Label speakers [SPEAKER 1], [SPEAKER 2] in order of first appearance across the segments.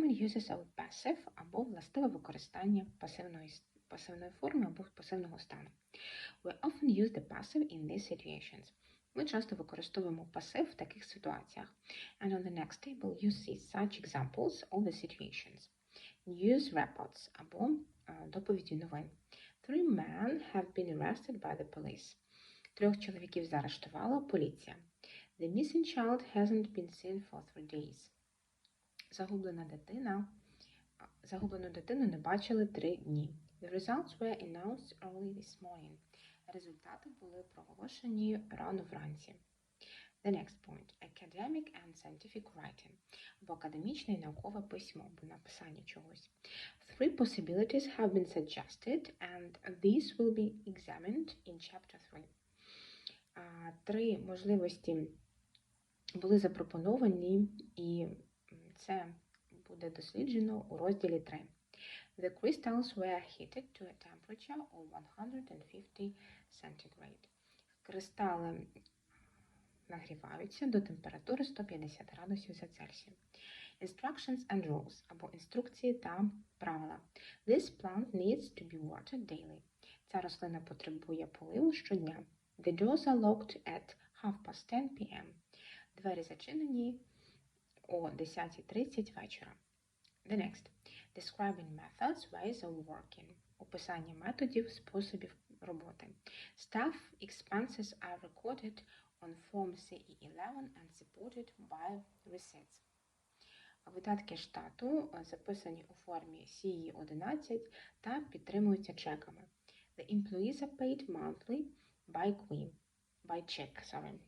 [SPEAKER 1] Common uses of passive або властиве використання пасивної, с- пасивної форми або пасивного стану. We often use the passive in these situations. Ми часто використовуємо пасив в таких ситуаціях. And on the next table you see such examples of the situations. News reports або е, доповіді новин. Three men have been arrested by the police. Трьох чоловіків заарештувала поліція. The missing child hasn't been seen for three days. Загублена дитина. Загублену дитину не бачили три дні. The results were announced early this morning. Результати були проголошені рано вранці. The next point. Academic and scientific writing. Або академічне і наукове письмо, або написання чогось. Three possibilities have been suggested, and these will be examined in chapter 3. Три можливості були запропоновані, і це буде досліджено у розділі 3. The crystals were heated to a temperature of 150 centigrade. Кристали нагріваються до температури 150 градусів за Цельсієм. Instructions and rules або інструкції та правила. This plant needs to be watered daily. Ця рослина потребує поливу щодня. The doors are locked at half past 10 p.m. Двері зачинені о 10.30 вечора. The next. Describing methods, ways of working. Описання методів, способів роботи. Staff expenses are recorded on Form CE11 and supported by receipts. Видатки штату е, записані у формі CE11 та підтримуються чеками. The employees are paid monthly by QUIM, by check, sorry.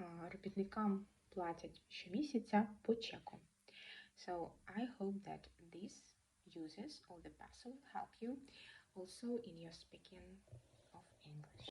[SPEAKER 1] Е, Робітникам платять щомісяця по чеку. So I hope that these uses of the passive help you also in your speaking of English.